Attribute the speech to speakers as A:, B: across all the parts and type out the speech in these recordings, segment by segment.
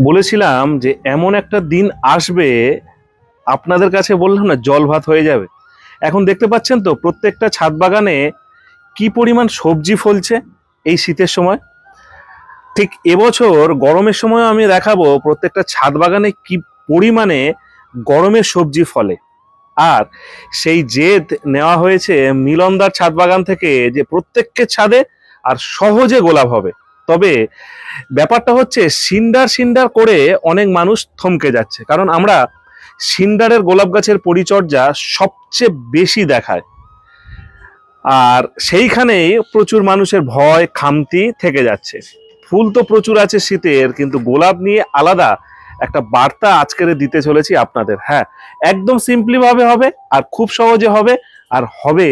A: বলেছিলাম যে এমন একটা দিন আসবে, আপনাদের কাছে বললাম না, জল ভাত হয়ে যাবে। এখন দেখতে পাচ্ছেন তো, প্রত্যেকটা ছাদ বাগানে কি পরিমাণ সবজি ফলছে এই শীতের সময়? ঠিক এবছর গরমের সময় আমি দেখাবো প্রত্যেকটা ছাদ বাগানে কি পরিমাণে গরমের সবজি ফলে। আর সেই জেদ নেওয়া হয়েছে মিলনদার ছাদ বাগান থেকে যে প্রত্যেককে ছাদে আর সহজে গোলাপ হবে। তবে ব্যাপারটা হচ্ছে সিন্ডার সিন্ডার করে অনেক মানুষ থমকে যাচ্ছে। কারণ আমরা সিন্ডারের গোলাপ গাছের পরিচর্যা সবচেয়ে বেশি দেখায় আর সেইখানেই প্রচুর মানুষের ভয়, খামতি থেকে যাচ্ছে। ফুল তো প্রচুর আছে শীতের, কিন্তু গোলাপ নিয়ে আলাদা একটা বার্তা আজকের দিতে চলেছি আপনাদের। হ্যাঁ একদম সিম্পলি ভাবে হবে আর খুব সহজে হবে আর হবে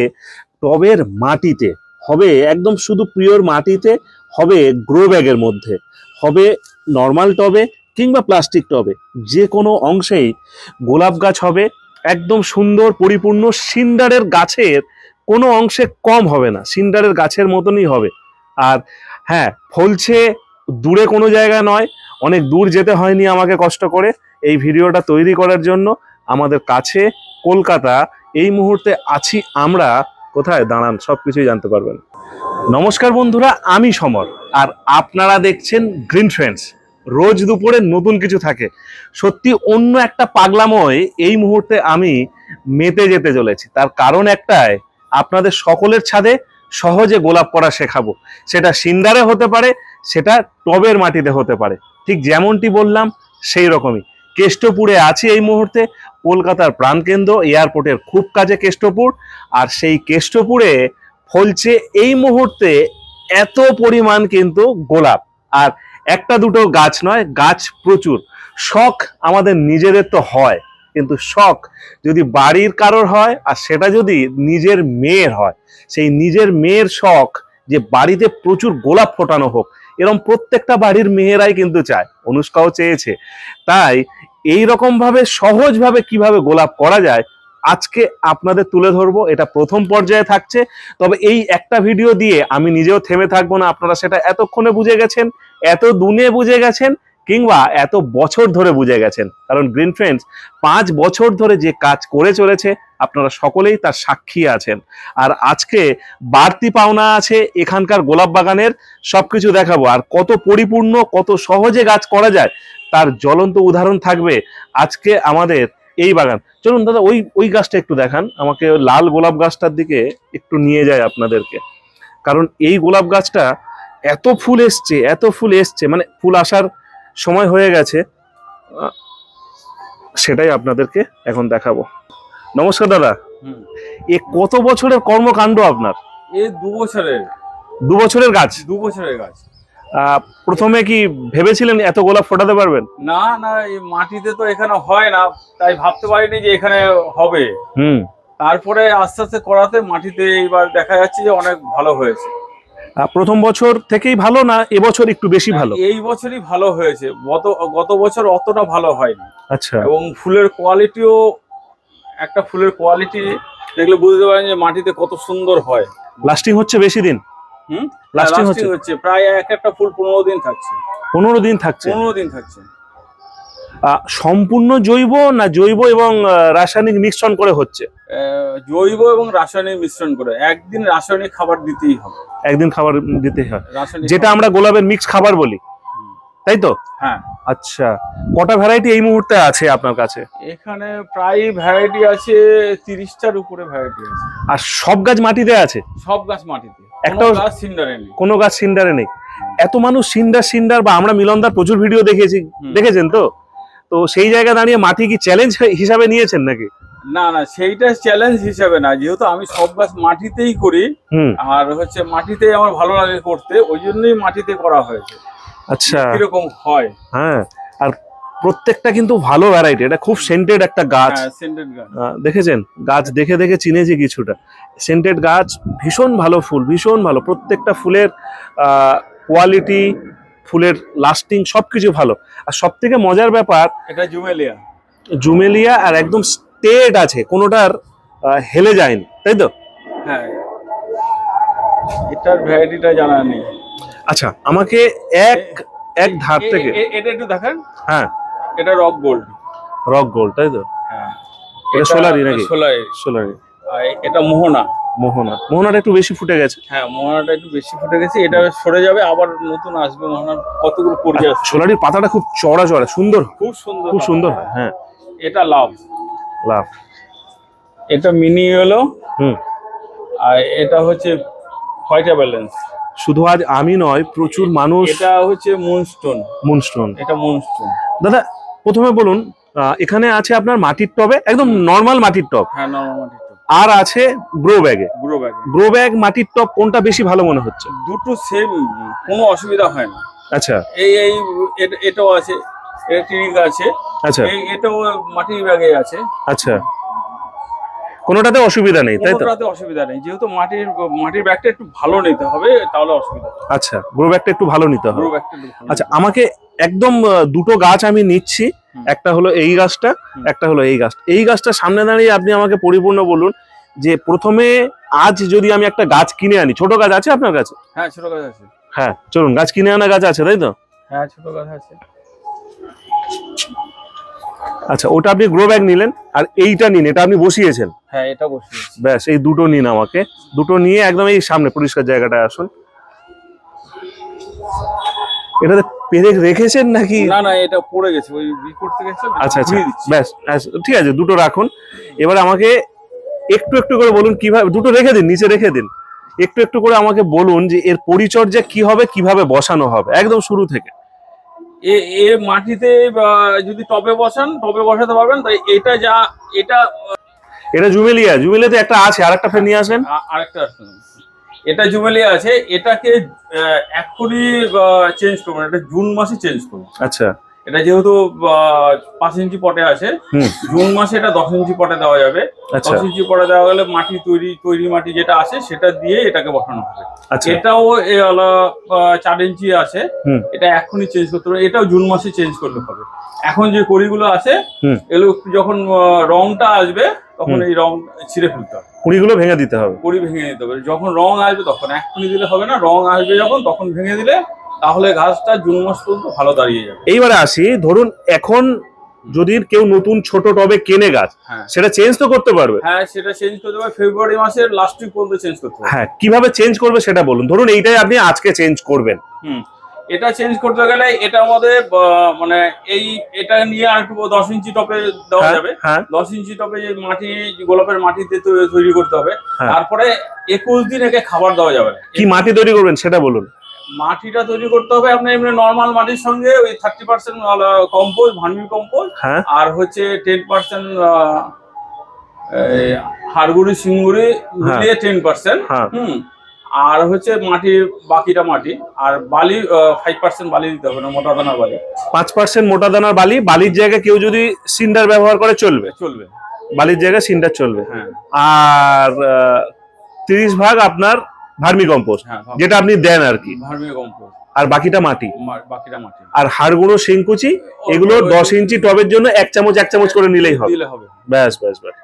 A: টবের মাটিতে। হবে একদম শুধু পিওর মাটিতে হবে গ্রো ব্যাগের মধ্যে, হবে নর্মাল টবে কিংবা প্লাস্টিক টবে যে কোনো অংশেই গোলাপ গাছ হবে, একদম সুন্দর পরিপূর্ণ, সিন্ডারের গাছের কোনো অংশে কম হবে না, সিন্ডারের গাছের মতনই হবে। আর হ্যাঁ ফলছে দূরে কোনো জায়গা নয়, অনেক দূর যেতে হয়নি আমাকে কষ্ট করে এই ভিডিওটা তৈরি করার জন্য। আমাদের কাছে কলকাতা, এই মুহূর্তে আছি আমরা, কোথায়? দাঁড়ান সব কিছুই জানতে পারবেন। নমস্কার বন্ধুরা, আমি সমর। আর আপনারা দেখছেন গ্রিন ফ্রেন্ডস রোজ দুপুরে নতুন কিছু থাকে। সত্যি অন্য একটা পাগলাময় এই মুহূর্তে আমি মেতে যেতে চলেছি। তার কারণ একটাই, আপনাদের সকলের ছাদে সহজে গোলাপ করা শেখাবো। সেটা সিন্দারে হতে পারে, সেটা টবের মাটিতে হতে পারে। ঠিক যেমনটি বললাম, সেই রকমই। কেষ্টপুরে আছি এই মুহূর্তে, কলকাতার প্রাণকেন্দ্র, এয়ারপোর্টের খুব কাজে কেষ্টপুর। আর সেই কেষ্টপুরে ফলছে এই মুহূর্তে এত পরিমাণ কিন্তু গোলাপ। আর একটা দুটো গাছ নয়, গাছ প্রচুর। শখ আমাদের নিজেদের তো হয়, কিন্তু শখ যদি বাড়ির কারোর হয় আর সেটা যদি নিজের মেয়ের হয়, সেই নিজের মেয়ের শখ যে বাড়িতে প্রচুর গোলাপ ফোটানো হোক এরকম প্রত্যেকটা বাড়ির মেয়েরাই কিন্তু চায়, অনুষ্কাও চেয়েছে। তাই এই রকম ভাবে সহজভাবে কীভাবে গোলাপ করা যায় আজকে আপনাদের তুলে ধরবো, এটা প্রথম পর্যায়ে থাকছে। তবে এই একটা ভিডিও দিয়ে আমি নিজেও থেমে থাকব না, আপনারা সেটা এতক্ষণে বুঝে গেছেন, এত দুনে বুঝে গেছেন, কিংবা এত বছর ধরে বুঝে গেছেন। কারণ গ্রিন ফ্রেন্ডস পাঁচ বছর ধরে যে কাজ করে চলেছে, আপনারা সকলেই তার সাক্ষী আছেন। আর আজকে বাড়তি পাওনা আছে এখানকার গোলাপ বাগানের, সবকিছু দেখাবো। আর কত পরিপূর্ণ, কত সহজে গাছ করা যায়, তার জ্বলন্ত উদাহরণ থাকবে আজকে আমাদের এই বাগান। চলুন দাদা ওই ওই গাছটা একটু দেখান। আমাকে লাল গোলাপ গাছটার দিকে একটু নিয়ে যায় আপনাদেরকে। কারণ এই গোলাপ গাছটা এত ফুল এসছে এত ফুল এসছে মানে ফুল আসার সময় হয়ে গেছে। সেটাই আপনাদেরকে এখন দেখাবো। নমস্কার দাদা।
B: হুম।
A: এ কত বছরের কর্মকাণ্ড আপনার?
B: এ দু বছরের।
A: দু বছরের গাছ?
B: দু বছরের গাছ।
A: প্রথমে কি ভেবেছিলেন এত গোলাপ ফোটাতে পারবেন?
B: না না এই মাটিতে তো এখানে হয় না তাই ভাবতে পারিনি যে এখানে হবে।
A: হুম।
B: তারপরে আস্তে আস্তে করাতে মাটিতে এইবার দেখা যাচ্ছে যে অনেক ভালো হয়েছে।
A: প্রথম বছর থেকেই ভালো না এবছর একটু বেশি ভালো?
B: এই বছরই ভালো হয়েছে। গত গত বছর অতটা ভালো হয়নি।
A: আচ্ছা।
B: এবং ফুলের কোয়ালিটিও একটা ফুলের কোয়ালিটি দেখলে বুঝতে পারেন যে মাটিতে কত সুন্দর হয়।
A: লাস্টিং হচ্ছে বেশি দিন?
B: হুম?
A: লাস্টিং হচ্ছে।
B: প্রায় এক একটা ফুল পনেরো দিন থাকছে।
A: পনেরো দিন থাকছে?
B: পনেরো দিন থাকছে।
A: সম্পূর্ণ জৈব না জৈব এবং রাসায়নিক মিশ্রণ করে হচ্ছে?
B: জৈব এবং রাসায়নিক মিশ্রণ করে। একদিন রাসায়নিক খাবার দিতেই হবে।
A: একদিন খাবার দিতেই হয়। যেটা আমরা গোলাপের মিক্স খাবার বলি। তাই তো?
B: হ্যাঁ।
A: আচ্ছা কটা ভ্যারাইটি এই মুহূর্তে আছে আপনার কাছে?
B: এখানে প্রায় ভ্যারাইটি আছে তিরিশটার উপরে ভ্যারাইটি আছে।
A: আর সব গাছ মাটিতে আছে?
B: সব গাছ মাটিতে।
A: একটাও-
B: একটাও গাছ সিন্ডারে নেই।
A: কোনো গাছ সিন্ডারে নেই। এত মানুষ সিন্ডার সিন্ডার বা আমরা মিলনদার প্রচুর ভিডিও দেখেছি। দেখেছেন তো? তো সেই জায়গায় দাঁড়িয়ে মাটি কি চ্যালেঞ্জ হিসাবে নিয়েছেন নাকি?
B: না না সেইটা চ্যালেঞ্জ হিসাবে না। যেহেতু আমি সব গাছ মাটিতেই করি আর হচ্ছে মাটিতেই আমার ভালো লাগে করতে ওই জন্যই মাটিতে করা হয়েছে।
A: আচ্ছা।
B: কীরকম হয়?
A: হ্যাঁ আর প্রত্যেকটা কিন্তু ভালো ভ্যারাইটি এটা খুব সেন্টেড একটা গাছ।
B: হ্যাঁ সেন্টেড গাছ।
A: দেখেছেন? গাছ দেখে দেখে চিনেছি কিছুটা। সেন্টেড গাছ ভীষণ ভালো ফুল ভীষণ ভালো। প্রত্যেকটা ফুলের কোয়ালিটি ফুলের লাস্টিং সবকিছু ভালো। আর সব থেকে মজার ব্যাপার
B: এটা জুমেলিয়া।
A: জুমেলিয়া আর একদম স্টেট আছে কোনোটার হেলে যায়নি তাই তো?
B: হ্যাঁ। এটার ভ্যারাইটিটা জানা নেই।
A: আচ্ছা আমাকে এক এক ধার থেকে
B: এটা একটু দেখেন।
A: হ্যাঁ।
B: এটা রক গোল্ড
A: রক গোল্ড তাই তো?
B: হ্যাঁ।
A: এটা সোলারি নাকি?
B: সোলারি।
A: সোলারি।
B: আর এটা মোহনা।
A: মোহনা। মোহনাটা একটু বেশি ফুটে গেছে।
B: হ্যাঁ মোহনাটা একটু বেশি ফুটে গেছে। এটা সরে যাবে আবার নতুন আসবে মোহনার কতগুলো পড়ে আসছে
A: সোলারির পাতাটা খুব চড়া চড়া সুন্দর।
B: খুব সুন্দর
A: খুব সুন্দর হ্যাঁ।
B: এটা লাভ।
A: লাভ।
B: এটা মিনি হলো
A: হুম।
B: আর এটা হচ্ছে হোয়াইট ব্যালেন্স
A: শুধু আজ আমি নয় প্রচুর মানুষ
B: এটা হচ্ছে মুনস্টোন
A: মুনস্টোন
B: এটা মুনস্টোন
A: দাদা প্রথমে বলুন এখানে আছে আপনার মাটির টবে একদম নর্মাল মাটির টব।
B: হ্যাঁ নর্মাল মাটির
A: আর আছে গ্রো ব্যাগে
B: গ্রো ব্যাগ
A: গ্রো ব্যাগ মাটির টব কোনটা বেশি ভালো মনে হচ্ছে?
B: দুটো সেম কোনো অসুবিধা হয় না।
A: আচ্ছা।
B: এই এই এটাও আছে এটা আছে।
A: আচ্ছা।
B: এই এটাও মাটির ব্যাগে আছে।
A: আচ্ছা। কোনোটাতে অসুবিধা নেই তাই তো?
B: কোনোটাতে অসুবিধা নেই। যেহেতু মাটির মাটির ব্যাগটা একটু ভালো নিতে হবে তাহলে অসুবিধা
A: আচ্ছা গ্রো ব্যাগটা একটু ভালো নিতে হবে। আচ্ছা আমাকে একদম দুটো গাছ আমি নিচ্ছি। একটা হলো এই গাছটা একটা হলো এই গাছটা এই গাছটা সামনে দাঁড়িয়ে আপনি আমাকে পরিপূর্ণ বলুন যে প্রথমে আজ যদি আমি একটা গাছ কিনে আনি ছোট গাছ আছে আপনার কাছে?
B: হ্যাঁ ছোট গাছ আছে।
A: হ্যাঁ চলুন গাছ কিনে আনা গাছ আছে তাই তো?
B: হ্যাঁ ছোট গাছ আছে।
A: আচ্ছা ওটা আপনি গ্রো ব্যাগ নিলেন আর এইটা নিন এটা আপনি বসিয়েছেন।
B: হ্যাঁ এটা বসিয়েছি।
A: ব্যাস এই দুটো নিন আমাকে। দুটো নিয়ে একদম এই সামনে পরিষ্কার জায়গাটায় আসুন। এটাতে পেরে রেখেছেন নাকি?
B: না না এটা পড়ে গেছে ওই করতে গেছে
A: আচ্ছা আচ্ছা ব্যাস, ঠিক আছে দুটো রাখুন। এবার আমাকে একটু একটু করে বলুন কীভাবে দুটো রেখে দিন নিচে রেখে দিন। একটু একটু করে আমাকে বলুন যে এর পরিচর্যা কি হবে কীভাবে বসানো হবে একদম শুরু থেকে।
B: এ মাটিতে যদি টবে বসান টবে বসাতে পারবেন। তাই এটা যা এটা
A: এটা জুমেলিয়া জুমেলিয়াতে একটা আছে আর একটা ফের নিয়ে আসেন।
B: আরেকটা। এটা জুমেলিয়া আছে এটাকে আহ, এক্ষুনি চেঞ্জ করবেন এটা জুন মাসে চেঞ্জ করবেন।
A: আচ্ছা।
B: এটা যেহেতু পাঁচ ইঞ্চি পটে আছে জুন মাসে এটা দশ ইঞ্চি পটে দেওয়া যাবে।
A: আচ্ছা।
B: দশ ইঞ্চি পটে দেওয়া গেলে মাটি তৈরি তৈরি মাটি যেটা আছে সেটা দিয়ে এটাকে বসানো হবে।
A: আচ্ছা।
B: এটাও চার ইঞ্চি আছে। এটা এখনই চেঞ্জ করতে হবে। এটাও জুন মাসে চেঞ্জ করলে হবে। এখন যে কড়িগুলো আছে এগুলো যখন রংটা আসবে তখন এই রং ছিঁড়ে ফেলতে হবে।
A: কুড়িগুলো ভেঙে দিতে হবে।
B: কড়ি ভেঙে নিতে হবে। যখন রং আসবে তখন এখনই দিলে হবে না। রং আসবে যখন তখন ভেঙে দিলে তাহলে গাছটা জুন মাস পর্যন্ত ভালো দাঁড়িয়ে যাবে।
A: এইবারে আসি ধরুন এখন যদি কেউ নতুন ছোট টবে কেনে গাছ
B: হ্যাঁ।
A: সেটা চেঞ্জ তো করতে পারবে।
B: হ্যাঁ সেটা চেঞ্জ করতে হবে ফেব্রুয়ারি মাসের লাস্ট উইক পর্যন্ত চেঞ্জ করতে
A: হ্যাঁ কীভাবে চেঞ্জ করবে সেটা বলুন। ধরুন এইটাই আপনি আজকে চেঞ্জ করবেন।
B: হুম এটা চেঞ্জ করতে গেলে এটা আমাদের মানে এই এটা নিয়ে আর একটু দশ ইঞ্চি টপে দেওয়া
A: হ্যাঁ,
B: যাবে।
A: হ্যাঁ।
B: দশ ইঞ্চি টপে যে মাটি গোলাপের মাটিতে তৈরি করতে হবে। তারপরে একুশ দিন একে খাবার দেওয়া যাবে।
A: কি মাটি তৈরি করবেন সেটা বলুন।
B: মাটিটা তৈরি করতে হবে আপনার এমনি নর্মাল মাটির সঙ্গে ওই thirty percent compost vermicompost
A: হ্যাঁ।
B: আর হচ্ছে টেন পার্সেন্ট হাড়গুড়ি সিঙ্গুড়ি মিলিয়ে টেন পার্সেন্ট
A: হ্যাঁ।
B: হুম। আর হচ্ছে মাটি বাকিটা মাটি আর বালি ফাইভ পার্সেন্ট বালি দিতে হবে না মোটা দানার বালি।
A: পাঁচ পার্সেন্ট মোটা দানার বালি বালির জায়গায় কেউ যদি সিন্ডার ব্যবহার করে চলবে।
B: চলবে।
A: বালির জায়গায় সিন্ডার চলবে।
B: হ্যাঁ।
A: আর তিরিশ ভাগ আপনার ভার্মি কম্পোস্ট
B: হ্যাঁ
A: যেটা আপনি দেন আর কি। আর বাকিটা মাটি।
B: বাকিটা মাটি।
A: আর হাড় গুঁড়ো শিংকুচি এগুলো দশ ইঞ্চি টবের জন্য এক চামচ এক চামচ করে নিলেই হবে।
B: দিলে হবে।
A: ব্যাস ব্যাস ব্যাস।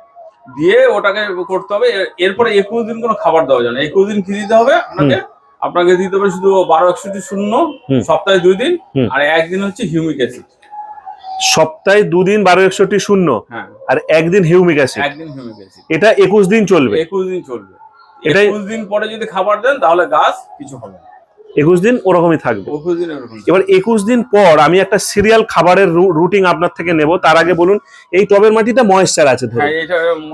B: দিয়ে ওটাকে করতে হবে। এরপরে একুশ দিন কোনো খাবার দেওয়া যায় না। একুশ দিন কি দিতে হবে? আপনাকে আপনাকে দিতে হবে শুধু বারো একষট্টি শূন্য সপ্তাহে দুই দিন। আর একদিন হচ্ছে হিউমিক অ্যাসিড।
A: সপ্তাহে দুদিন বারো একষট্টি শূন্য।
B: হ্যাঁ।
A: আর একদিন হিউমিক অ্যাসিড।
B: একদিন হিউমিক অ্যাসিড।
A: এটা একুশ দিন চলবে।
B: একুশ দিন চলবে।
A: এটাই-
B: একুশ দিন পরে যদি খাবার দেন তাহলে গাছ কিছু হবে না।
A: একুশ দিন ওরকমই থাকবে। এবার একুশ দিন পর আমি একটা সিরিয়াল খাবারের রুটিন আপনার থেকে নেব। তার আগে বলুন এই টবের মাটিটা ময়েশ্চার আছে ধরুন।
B: হ্যাঁ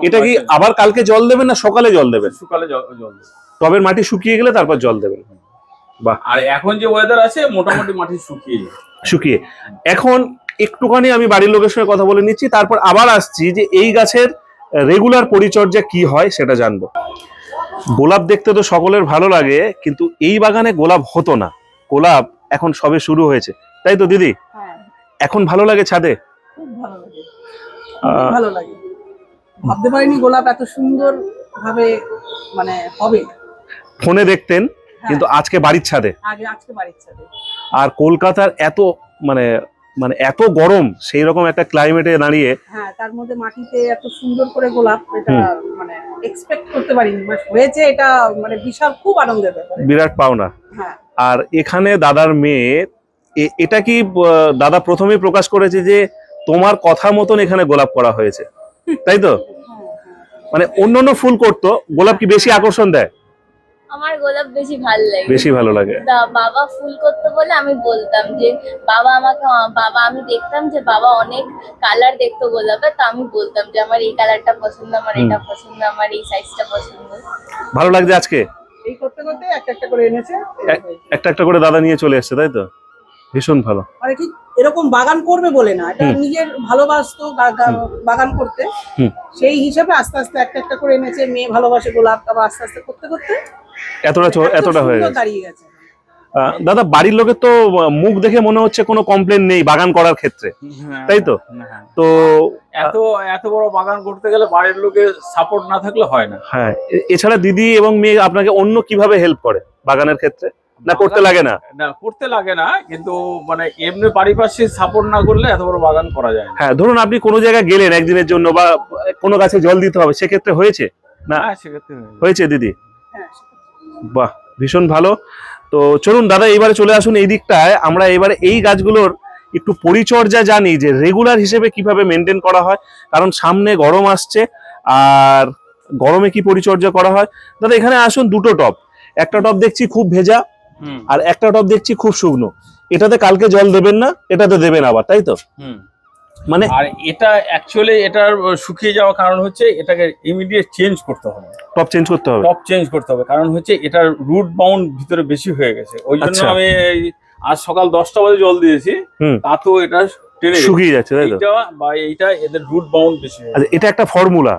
B: এটা
A: কি আবার কালকে জল দেবেন না সকালে জল দেবেন?
B: সকালে জল
A: টবের মাটি শুকিয়ে গেলে তারপর জল দেবেন। বাহ।
B: আর এখন যে ওয়েদার আছে মোটামুটি মাটি শুকিয়ে
A: শুকিয়ে। এখন একটুখানি আমি বাড়ির লোকের সঙ্গে কথা বলে নিচ্ছি। তারপর আবার আসছি যে এই গাছের রেগুলার পরিচর্যা কি হয় সেটা জানব। গোলাপ দেখতে তো সকলের ভালো লাগে কিন্তু এই বাগানে গোলাপ হতো না। গোলাপ এখন সবে শুরু হয়েছে। তাই তো দিদি?
C: হ্যাঁ।
A: এখন ভালো লাগে ছাদে?
C: ভালো লাগে। ভালো ভাবতে পারিনি গোলাপ এত সুন্দর ভাবে মানে হবে।
A: ফোনে দেখতেন কিন্তু আজকে বাড়ির ছাদে।
C: আজকে বাড়ির ছাদে।
A: আর কলকাতার এত মানে মানে এত গরম সেই রকম একটা ক্লাইমেটে দাঁড়িয়ে
C: হ্যাঁ তার মধ্যে মাটিতে এত সুন্দর করে গোলাপ এটা মানে এক্সপেক্ট করতে পারিনি। মানে হয়েছে এটা মানে বিশাল খুব আনন্দের ব্যাপার।
A: বিরাট পাওনা।
C: হ্যাঁ।
A: আর এখানে দাদার মেয়ে এটা কি দাদা প্রথমেই প্রকাশ করেছে যে তোমার কথা মতন এখানে গোলাপ করা হয়েছে তাই তো? মানে অন্য অন্য ফুল করতো গোলাপ কি বেশি আকর্ষণ দেয়?
D: আমার গোলাপ বেশি ভালো লাগে।
A: বেশি ভালো লাগে।
D: দা- বাবা ফুল করতে বলে আমি বলতাম যে বাবা আমাকে বাবা আমি দেখতাম যে বাবা অনেক কালার দেখতো গোলাপে তো আমি বলতাম যে আমার এই কালারটা পছন্দ আমার এটা পছন্দ আমার এই সাইজটা পছন্দ।
A: ভালো লাগছে আজকে?
C: এই করতে করতে একটা একটা করে এনেছে।
A: একটা একটা করে দাদা নিয়ে চলে এসেছে তাই তো? ভীষণ ভালো।
C: মানে ঠিক এরকম বাগান করবে বলে না এটা নিজের ভালোবাসতো বাগান করতে। সেই হিসাবে আস্তে আস্তে একটা একটা করে এনেছে মেয়ে ভালোবাসে গোলাপ আবার আস্তে আস্তে করতে করতে
A: এতটা এতটা হয়ে গেছে।
C: দাঁড়িয়ে গেছে।
A: দাদা বাড়ির লোকের তো মুখ দেখে মনে হচ্ছে কোনো কমপ্লেন নেই বাগান করার ক্ষেত্রে।
B: হ্যাঁ,
A: তাই তো?
B: হ্যাঁ।
A: তো
B: এত এত বড় বাগান করতে গেলে বাড়ির লোকের সাপোর্ট না থাকলে হয় না।
A: হ্যাঁ এছাড়া দিদি এবং মেয়ে আপনাকে অন্য কীভাবে হেল্প করে বাগানের ক্ষেত্রে? না করতে লাগে না?
B: না করতে লাগে না কিন্তু মানে এমনি পারিপার্শ্বিক সাপোর্ট না করলে এত বড় বাগান করা যায়
A: হ্যাঁ ধরুন আপনি কোনো জায়গায় গেলেন একদিনের জন্য বা কোনো গাছে জল দিতে হবে সেক্ষেত্রে হয়েছে? না।
B: হ্যাঁ সেক্ষেত্রে
A: হয়েছে। দিদি?
C: হ্যাঁ
A: বাহ ভীষণ ভালো। তো চলুন দাদা এবারে চলে আসুন এই দিকটায়। আমরা এবারে এই গাছগুলোর একটু পরিচর্যা জানি যে রেগুলার হিসেবে কীভাবে মেনটেন করা হয়। কারণ সামনে গরম আসছে আর গরমে কি পরিচর্যা করা হয়? দাদা এখানে আসুন দুটো টব একটা টব দেখছি খুব ভেজা আর একটা টব দেখছি খুব শুকনো। এটাতে কালকে জল দেবেন না এটাতে দেবেন আবার তাই তো? মানে
B: আর এটা অ্যাকচুয়ালি এটার শুকিয়ে যাওয়ার কারণ হচ্ছে এটাকে ইমিডিয়েট চেঞ্জ করতে হবে।
A: টপ চেঞ্জ করতে হবে।
B: টপ চেঞ্জ করতে হবে কারণ হচ্ছে এটার রুট বাউন্ড ভিতরে বেশি হয়ে গেছে। ওই জন্য
A: আচ্ছা।
B: আমি আজ সকাল দশটা বাজে জল দিয়েছি
A: হুম।
B: তা তো এটা
A: শুকিয়ে যাচ্ছে তাই তো?
B: বা এইটা এদের রুট বাউন্ড বেশি
A: আচ্ছা এটা একটা ফর্মুলা।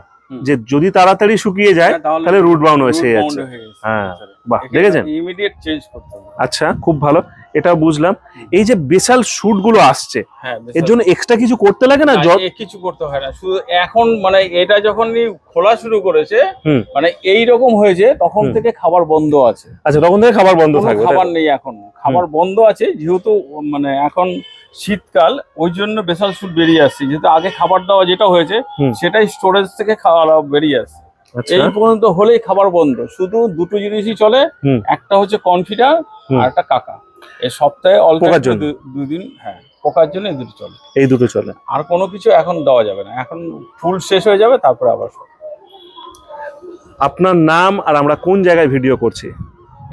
A: যে যদি তাড়াতাড়ি শুকিয়ে যায় তাহলে রুট এসে যাচ্ছে। হ্যাঁ, বাহ, দেখেছেন?
B: ইমিডিয়েট চেঞ্জ করতে হবে।
A: আচ্ছা খুব ভালো এটা বুঝলাম। এই যে বেসাল শুটগুলো আসছে
B: হ্যাঁ
A: এর জন্য এক্সট্রা কিছু করতে লাগে না?
B: কিছু করতে হয় না। শুধু এখন মানে এটা যখন খোলা শুরু করেছে। মানে এই রকম হয়েছে তখন থেকে খাবার বন্ধ আছে।
A: আচ্ছা তখন থেকে খাবার বন্ধ থাকবে
B: খাবার নেই এখন। খাবার বন্ধ আছে যেহেতু মানে এখন শীতকাল ওই জন্য বেসাল সুট বেরিয়ে আসছে। যেহেতু আগে খাবার দেওয়া যেটা হয়েছে। সেটাই স্টোরেজ থেকে খাওয়া বেরিয়ে আসছে।
A: আচ্ছা।
B: এই পর্যন্ত হলেই খাবার বন্ধ। শুধু দুটো জিনিসই চলে। একটা হচ্ছে কনফিডার আর একটা কাকা। এই সপ্তাহে
A: জন্য।
B: দুদিন হ্যাঁ পোকার জন্য এই দুটো চলে।
A: এই দুটো চলে।
B: আর কোনো কিছু এখন দেওয়া যাবে না। এখন ফুল শেষ হয়ে যাবে তারপরে আবার।
A: আপনার নাম আর আমরা কোন জায়গায় ভিডিও করছি?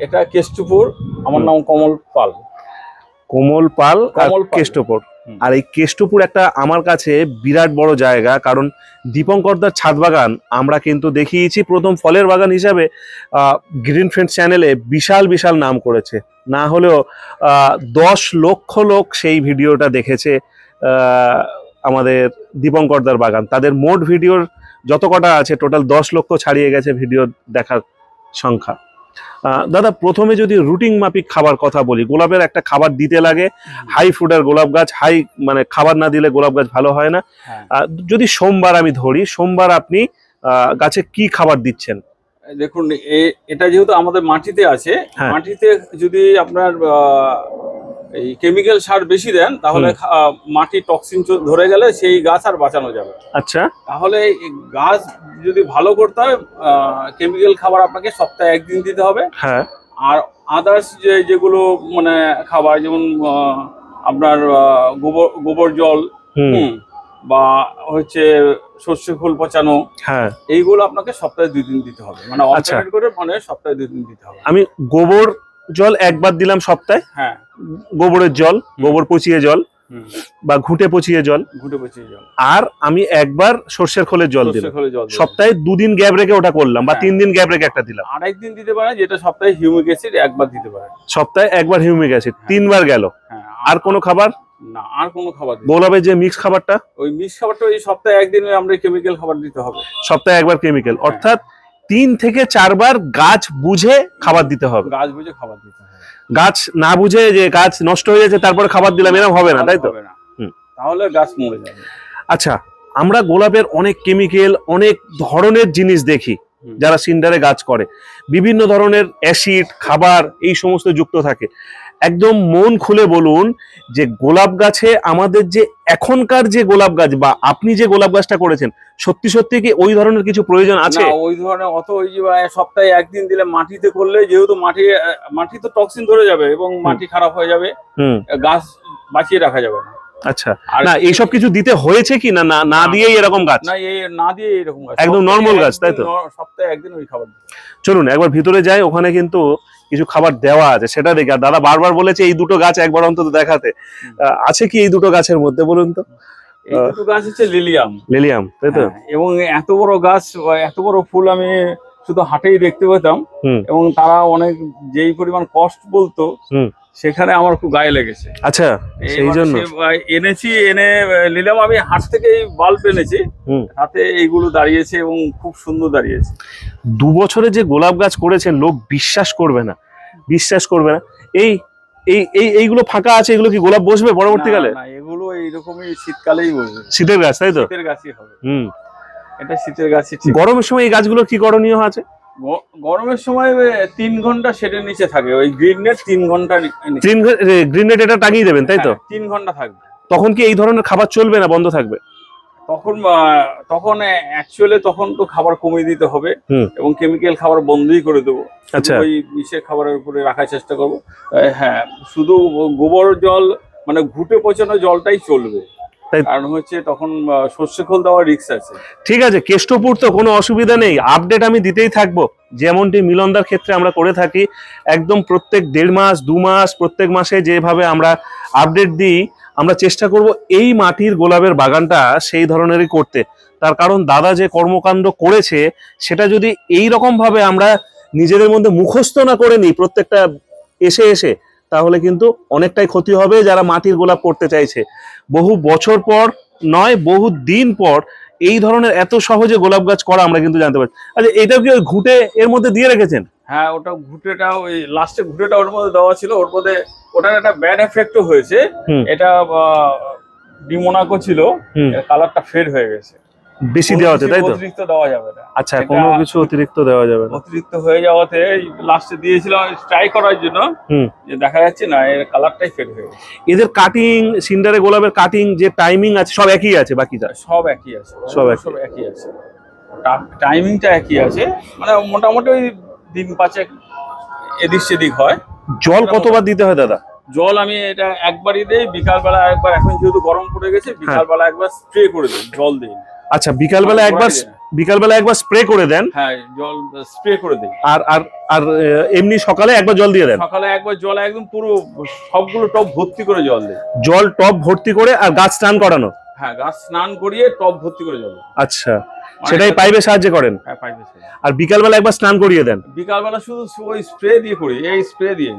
B: এটা কেষ্টপুর আমার নাম কমল পাল।
A: কোমল পাল আর
B: কোমল
A: কেষ্টপুর। আর এই কেষ্টপুর একটা আমার কাছে বিরাট বড় জায়গা কারণ দীপঙ্করদার ছাদ বাগান আমরা কিন্তু দেখিয়েছি প্রথম ফলের বাগান হিসাবে গ্রিন ফ্রেন্ডস চ্যানেলে বিশাল বিশাল নাম করেছে। না হলেও দশ লক্ষ লোক সেই ভিডিওটা দেখেছে আমাদের দীপঙ্করদার বাগান। তাদের মোট ভিডিওর যত কটা আছে টোটাল দশ লক্ষ ছাড়িয়ে গেছে ভিডিও দেখার সংখ্যা। দাদা প্রথমে যদি রুটিন মাপিক খাবার কথা বলি গোলাপের একটা খাবার দিতে লাগে। হাই ফুডের গোলাপ গাছ হাই মানে খাবার না দিলে গোলাপ গাছ ভালো হয় না।
B: হ্যাঁ।
A: যদি সোমবার আমি ধরি সোমবার আপনি গাছে কি খাবার দিচ্ছেন?
B: দেখুন এটা যেহেতু আমাদের মাটিতে আছে
A: হ্যাঁ।
B: মাটিতে যদি আপনার এই কেমিক্যাল সার বেশি দেন তাহলে মাটি টক্সিন ধরে গেলে সেই গাছ আর বাঁচানো যাবে।
A: আচ্ছা।
B: তাহলে গাছ যদি ভালো করতে হয় কেমিক্যাল খাবার আপনাকে সপ্তাহে একদিন দিতে হবে।
A: হ্যাঁ।
B: আর আদার্স যে যেগুলো মানে খাবার যেমন আপনার গোবর গোবর জল
A: হুম।
B: বা হচ্ছে সর্ষে ফুল পচানো
A: হ্যাঁ।
B: এইগুলো আপনাকে সপ্তাহে দুই দিন দিতে হবে। মানে
A: আচ্ছা।
B: অল্টারনেট করে মানে সপ্তাহে দুই দিন দিতে হবে।
A: আমি গোবর জল একবার দিলাম সপ্তাহে?
B: হ্যাঁ।
A: গোবরের জল গোবর পচিয়ে জল বা ঘুঁটে পচিয়ে জল।
B: ঘুটে পচিয়ে জল।
A: আর আমি একবার সর্ষের জল দিলাম।
B: খোলে জল দেবেন।
A: সপ্তাহে দুদিন গ্যাপ রেখে ওটা করলাম বা
B: হ্যাঁ।
A: তিন দিন গ্যাপ রেখে একটা দিলাম।
B: আর একদিন দিতে পারেন যেটা সপ্তাহে হিউমিক অ্যাসিড একবার দিতে পারে।
A: সপ্তাহে একবার হিউমিক অ্যাসিড
B: হ্যাঁ।
A: তিনবার গেল।
B: হ্যাঁ
A: আর কোনো খাবার?
B: না আর কোনো খাবার
A: গোলাপের যে মিক্স খাবারটা?
B: ওই মিক্স খাবারটা ওই সপ্তাহে একদিন আমরা কেমিক্যাল খাবার দিতে হবে।
A: সপ্তাহে একবার কেমিক্যাল। অর্থাৎ তিন থেকে চারবার গাছ বুঝে খাবার দিতে হবে।
B: গাছ বুঝে খাবার দিতে হবে।
A: গাছ না বুঝে যে গাছ নষ্ট হয়ে যাচ্ছে তারপরে খাবার দিলাম এরকম হবে না তাই তো।
B: তাহলে গাছ মরে যাবে।
A: আচ্ছা আমরা গোলাপের অনেক কেমিক্যাল অনেক ধরনের জিনিস দেখি যারা সিন্ডারে গাছ করে। বিভিন্ন ধরনের অ্যাসিড খাবার এই সমস্ত যুক্ত থাকে। একদম মন খুলে বলুন যে গোলাপ গাছে আমাদের যে এখনকার যে গোলাপ গাছ বা আপনি যে গোলাপ গাছটা করেছেন সত্যি সত্যি কি ওই ধরনের কিছু প্রয়োজন আছে?
B: ওই ধরনের অত ওই যে সপ্তাহে একদিন দিলে মাটিতে করলে যেহেতু মাটি মাটি তো টক্সিন ধরে যাবে এবং মাটি খারাপ হয়ে যাবে গাছ বাঁচিয়ে রাখা যাবে না।
A: আচ্ছা। না এইসব কিছু দিতে হয়েছে কি না না। দিয়েই এরকম গাছ?
B: না এই না দিয়ে এরকম গাছ।
A: একদম normal গাছ, তাই তো?
B: সপ্তাহে একদিন ওই খাবার
A: চলুন একবার ভিতরে যাই ওখানে কিন্তু কিছু খাবার দেওয়া আছে সেটা দেখে। আর দাদা বারবার বলেছে এই দুটো গাছ একবার অন্তত দেখাতে। আছে কি এই দুটো গাছের মধ্যে বলুন তো?
B: এই দুটো গাছ হচ্ছে লিলিয়াম।
A: লিলিয়াম তাই তো?
B: হ্যাঁ, এবং এত বড় গাছ এত বড় ফুল আমি শুধু হাটেই দেখতে পেতাম। এবং তারা অনেক যেই পরিমাণ কষ্ট বলতো। সেখানে আমার খুব গায়ে লেগেছে।
A: আচ্ছা সেই জন্য।
B: এনেছি এনে নিলাম আমি হাট থেকে এই বাল্ব এনেছি। হাতে এইগুলো দাঁড়িয়েছে এবং খুব সুন্দর দাঁড়িয়েছে।
A: দু বছরে যে গোলাপ গাছ করেছেন লোক বিশ্বাস করবে না বিশ্বাস করবে না। এই এই এই এইগুলো ফাঁকা আছে এগুলো কি গোলাপ বসবে পরবর্তীকালে?
B: এগুলো এইরকমই শীতকালেই বসবে।
A: শীতের গাছ তাই তো?
B: শীতের গাছই হবে।
A: হুম।
B: এটা শীতের গাছই
A: গরমের সময় এই গাছগুলোর কি করণীয় আছে?
B: গরমের সময় তিন ঘণ্টা শেডের নিচে থাকে। ওই গ্রিন নেট তিন ঘণ্টা নি- নিচে।
A: গ্রিন নেট এটা টাঙিয়ে দেবেন তাই তো?
B: হ্যাঁ, তিন ঘণ্টা থাকবে।
A: তখন কি এই ধরনের খাবার চলবে না বন্ধ থাকবে?
B: তখন তখন অ্যাকচুয়ালি তখন তো খাবার কমিয়ে দিতে হবে এবং কেমিক্যাল খাবার বন্ধই করে দেবো।
A: আচ্ছা।
B: ওই বিষের খাবারের উপরে রাখার চেষ্টা করব। হ্যাঁ শুধু গোবর জল মানে ঘুটে পচানো জলটাই চলবে। কারণ হচ্ছে তখন সর্ষে খোল দেওয়ার রিক্স আছে।
A: ঠিক আছে কেষ্টপুর তো কোনো অসুবিধা নেই। আপডেট আমি দিতেই থাকব। যেমনটি মিলনদার ক্ষেত্রে আমরা করে থাকি একদম প্রত্যেক দেড় মাস দু মাস প্রত্যেক মাসে যেভাবে আমরা আপডেট দিই আমরা চেষ্টা করব এই মাটির গোলাপের বাগানটা সেই ধরনেরই করতে। তার কারণ দাদা যে কর্মকাণ্ড করেছে সেটা যদি এই রকম ভাবে আমরা নিজেদের মধ্যে মুখস্থ না করে নিই প্রত্যেকটা এসে এসে তাহলে কিন্তু অনেকটাই ক্ষতি হবে যারা মাটির গোলাপ করতে চাইছে। বহু বছর পর নয় বহু দিন পর এই ধরনের এত সহজে গোলাপ গাছ করা আমরা কিন্তু জানতে পারছি। আচ্ছা এটাও কি ওই ঘুটে এর মধ্যে দিয়ে রেখেছেন?
B: হ্যাঁ ওটা ঘুটেটা ওই লাস্টে ঘুটেটা ওর মধ্যে দেওয়া ছিল। ওর মধ্যে ওটার একটা ব্যাড এফেক্টও হয়েছে। এটা ডিমোনাকো ছিল। কালারটা ফেড হয়ে গেছে।
A: বেশি দেওয়া হচ্ছে তাই তো?
B: অতিরিক্ত দেওয়া যাবে না।
A: আচ্ছা কোনো কিছু অতিরিক্ত দেওয়া যাবে না।
B: অতিরিক্ত হয়ে যাওয়াতে লাস্টে দিয়েছিলাম ট্রাই করার জন্য।
A: হুম।
B: যে দেখা যাচ্ছে না এর কালারটাই ফেড হয়ে গেছে।
A: এদের কাটিং সিন্ডারে গোলাপের কাটিং যে টাইমিং আছে সব একই আছে বাকি বাকিটা
B: সব একই আছে।
A: সব একই।
B: সব একই। আছে। টাইমিংটা একই আছে। মানে মোটামুটি ওই দিন পাঁচেক এদিক সেদিক হয়।
A: জল কতবার দিতে হয় দাদা?
B: জল আমি এটা একবারই দেই বিকালবেলা একবার এখন যেহেতু গরম পড়ে
A: হ্যাঁ।
B: গেছে বিকালবেলা একবার স্প্রে করে দিই জল দিই।
A: আচ্ছা বিকালবেলা একবার বিকালবেলা একবার স্প্রে করে দেন?
B: হ্যাঁ জল স্প্রে করে দিই।
A: আর আর আর এমনি সকালে একবার জল দিয়ে দেন?
B: সকালে একবার জল একদম পুরো সবগুলো টব ভর্তি করে জল দিই।
A: জল টপ ভর্তি করে আর গাছ স্নান করানো?
B: হ্যাঁ গাছ স্নান করিয়ে টব ভর্তি করে জল
A: আচ্ছা। সেটাই পাইপে সাহায্য করেন?
B: হ্যাঁ।
A: আর বিকালবেলা একবার স্নান করিয়ে দেন?
B: বিকালবেলা শুধু ওই স্প্রে দিয়ে করি এই স্প্রে দিয়ে।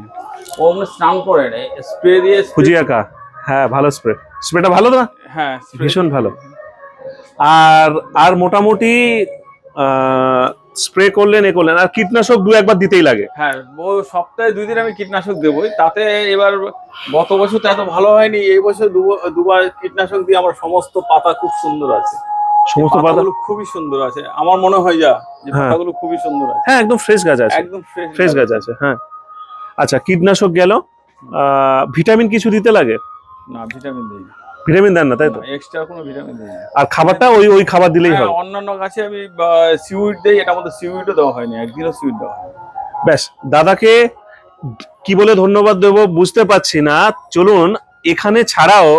B: ও স্নান করে স্প্রে দিয়ে
A: ফুজিয়াকা হ্যাঁ ভালো স্প্রে স্প্রেটা ভালো না?
B: হ্যাঁ
A: ভীষণ ভালো। আর আর মোটামুটি স্প্রে করলেন এ করলেন। আর কীটনাশক দু একবার দিতেই লাগে।
B: হ্যাঁ ও সপ্তাহে দুই দিন আমি কীটনাশক দেবই। তাতে এবার গত বছর তো এত ভালো হয়নি এই বছর দুবার কীটনাশক দিয়ে আমার সমস্ত পাতা খুব সুন্দর আছে।
A: সমস্ত পাতা
B: পাতাগুলো খুবই সুন্দর আছে। আমার মনে হয় যা যে
A: হ্যাঁ।
B: পাতাগুলো খুবই সুন্দর আছে।
A: হ্যাঁ একদম ফ্রেশ গাছ আছে।
B: একদম ফ্রেশ
A: গাছ আছে। হ্যাঁ। আচ্ছা কীটনাশক গেল। ভিটামিন কিছু দিতে লাগে?
B: না ভিটামিন দিই
A: ভিটামিন দেন না তাই তো?
B: এক্সট্রা কোনো ভিটামিন দিই
A: আর খাবারটা ওই ওই খাবার দিলেই
B: হ্যাঁ,
A: হবে।
B: অন্যান্য গাছে আমি সিউইড দেই এটার মধ্যে সিউইডও দেওয়া হয়নি একদিনও সিউইড দেওয়া
A: ব্যাস দাদাকে কি বলে ধন্যবাদ দেব বুঝতে পারছি না। চলুন এখানে ছাড়াও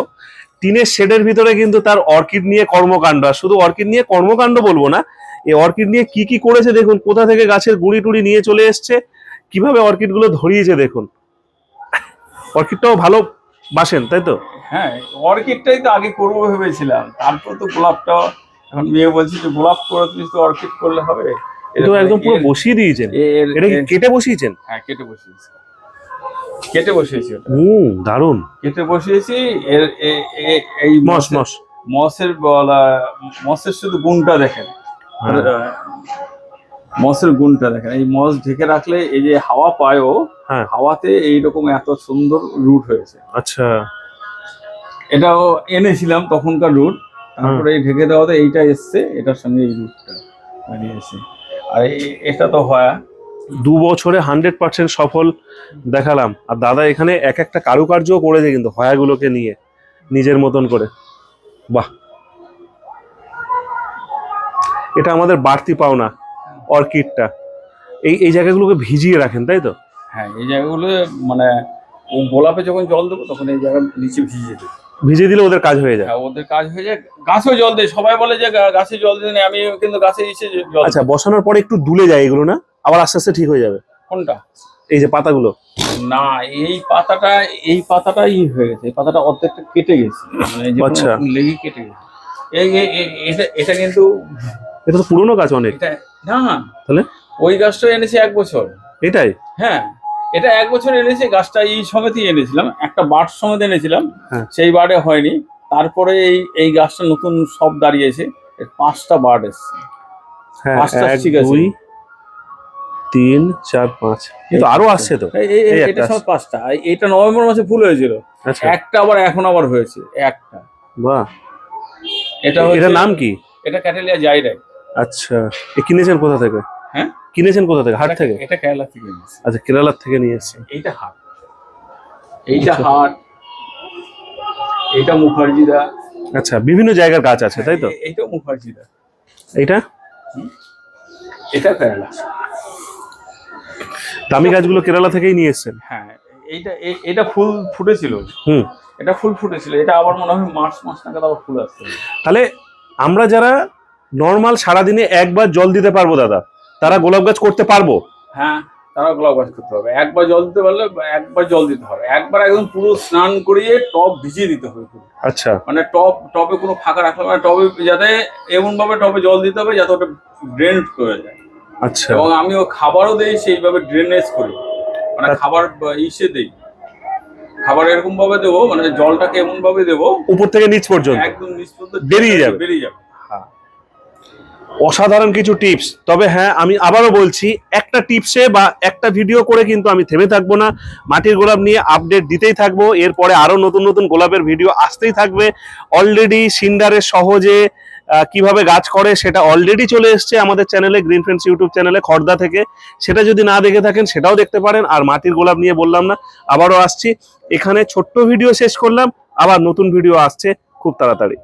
A: টিনের শেডের ভিতরে কিন্তু তার অর্কিড নিয়ে কর্মকাণ্ড আর শুধু অর্কিড নিয়ে কর্মকাণ্ড বলব না এই অর্কিড নিয়ে কি কি করেছে দেখুন কোথা থেকে গাছের গুড়ি টুড়ি নিয়ে চলে এসছে কীভাবে অর্কিডগুলো ধরিয়েছে দেখুন। অর্কিডটাও ভালো বাসেন তাই তো?
B: হ্যাঁ অর্কিডটাই তো আগে করব ভেবেছিলাম তারপর তো গোলাপটা এখন মেয়ে বলছি যে গোলাপ করে তুমি তো অর্কিড করলে হবে।
A: এটা একদম পুরো বসিয়ে দিয়েছেন। এটা কেটে বসিয়েছেন?
B: হ্যাঁ কেটে বসিয়েছি। কেটে বসিয়েছি ওটা।
A: হুম দারুণ
B: কেটে বসিয়েছি এর এই
A: মস মস
B: মসের বলা মসের শুধু গুণটা দেখেন।
A: হ্যাঁ।
B: মসের গুণটা দেখেন। এই মস ঢেকে রাখলে এই যে হাওয়া পায় ও
A: হ্যাঁ।
B: হাওয়াতে এইরকম এত সুন্দর রুট হয়েছে।
A: আচ্ছা।
B: এটাও এনেছিলাম তখনকার রুট। তারপরে এই ঢেকে দেওয়াতে এইটা এসছে এটার সঙ্গে এই রুটটা বেরিয়েছে আর এটা তো হয়
A: দু বছরে হান্ড্রেড পার্সেন্ট সফল দেখালাম। আর দাদা এখানে এক একটা কারুকার্যও করেছে কিন্তু হয়াগুলোকে নিয়ে নিজের মতন করে। বাহ! এটা আমাদের বাড়তি পাওনা অর্কিডটা। এই এই জায়গাগুলোকে ভিজিয়ে রাখেন তাই তো?
B: হ্যাঁ এই জায়গাগুলো মানে গোলাপে যখন জল দেবো তখন এই জায়গা নিচে ভিজিয়ে দেবো।
A: ভিজিয়ে দিলে ওদের কাজ হয়ে যায়?
B: হ্যাঁ ওদের কাজ হয়ে যায়। গাছেও জল দেয়। সবাই বলে যে গাছে জল দিই আমি কিন্তু গাছে এসে
A: আচ্ছা বসানোর পরে একটু দুলে যায় এগুলো না? আবার আস্তে আস্তে ঠিক হয়ে যাবে।
B: কোনটা?
A: এই যে পাতাগুলো।
B: না এই পাতাটা এই পাতাটাই হয়ে গেছে। এই পাতাটা অর্ধেকটা কেটে গেছে। মানে
A: আচ্ছা।
B: লেগে কেটে গেছে। এই এটা এটা কিন্তু
A: এটা তো পুরোনো গাছ অনেক।
B: না।
A: তাহলে?
B: ওই গাছটা এনেছি এক বছর।
A: এটাই?
B: হ্যাঁ এটা এক বছর এনেছি গাছটা এই সমেতই এনেছিলাম। একটা বার্ড সমেত এনেছিলাম।
A: হ্যাঁ।
B: সেই বার্ডে হয়নি। তারপরে এই এই গাছটা নতুন সব দাঁড়িয়েছে। পাঁচটা বার্ড এসছে।
A: হ্যাঁ
B: পাঁচটা ঠিক আছে।
A: তিন চার পাঁচ। কিন্তু আরও আসছে তো।
B: এটা সব পাঁচটা। এইটা নভেম্বর মাসে ফুল হয়েছিল।
A: আচ্ছা।
B: একটা আবার এখন আবার হয়েছে। একটা।
A: বাহ।
B: এটা হচ্ছে
A: নাম কি?
B: এটা ক্যাটেলিয়া জাইরাই।
A: আচ্ছা। এ কিনেছেন কোথা থেকে?
B: হ্যাঁ?
A: কিনেছেন কোথা থেকে? হাট থেকে?
B: এটা কেরালা থেকে।
A: আচ্ছা কেরালার থেকে নিয়ে এসেছি
B: এইটা হাট। এইটা
A: আচ্ছা।
B: হাট। এইটা মুখার্জিদা।
A: আচ্ছা বিভিন্ন জায়গার গাছ আছে তাই তো?
B: এইটা মুখার্জিদা।
A: এইটা?
B: এটা কেরালা।
A: দামি গাছগুলো কেরালা থেকেই নিয়ে এসেছেন?
B: হ্যাঁ এইটা এটা ফুল ফুটেছিল।
A: হুম।
B: এটা ফুল ফুটেছিল। এটা আবার মনে হয় মার্চ মাস নাগাদ আবার ফুল আসছে।
A: তাহলে আমরা যারা নর্মাল সারাদিনে একবার জল দিতে পারব দাদা তারা গোলাপ গাছ করতে পারব?
B: হ্যাঁ তারা গোলাপ গাছ করতে হবে একবার জল দিতে পারলে একবার জল দিতে হবে। একবার একদম পুরো স্নান করিয়ে টপ ভিজিয়ে দিতে হবে
A: আচ্ছা।
B: মানে টপ টবে কোনো ফাঁকা রাখতে হবে না টবে যাতে এমন ভাবে টবে জল দিতে হবে যাতে ওটা ড্রেন হয়ে যায়।
A: আচ্ছা।
B: এবং আমি ও খাবারও দেই সেইভাবে ড্রেনেজ করি। মানে। খাবার ইসে দেই। খাবার এরকম ভাবে দেবো মানে জলটাকে এমন ভাবে দেবো
A: উপর থেকে নিচ পর্যন্ত?
B: একদম নিষ্পত্ত
A: বেরিয়ে যাবে।
B: বেরিয়ে যাবে
A: অসাধারণ কিছু টিপস। তবে হ্যাঁ আমি আবারও বলছি একটা টিপসে বা একটা ভিডিও করে কিন্তু আমি থেমে থাকব না। মাটির গোলাপ নিয়ে আপডেট দিতেই থাকব। এরপরে আরও নতুন নতুন গোলাপের ভিডিও আসতেই থাকবে। অলরেডি সিন্ডারের সহজে কীভাবে গাছ করে সেটা অলরেডি চলে এসছে আমাদের চ্যানেলে গ্রিন ফ্রেন্ডস ইউটিউব চ্যানেলে খর্দা থেকে। সেটা যদি না দেখে থাকেন, সেটাও দেখতে পারেন। আর মাটির গোলাপ নিয়ে বললাম না, আবারও আসছি। এখানে ছোট্ট ভিডিও শেষ করলাম, আবার নতুন ভিডিও আসছে, খুব তাড়াতাড়ি।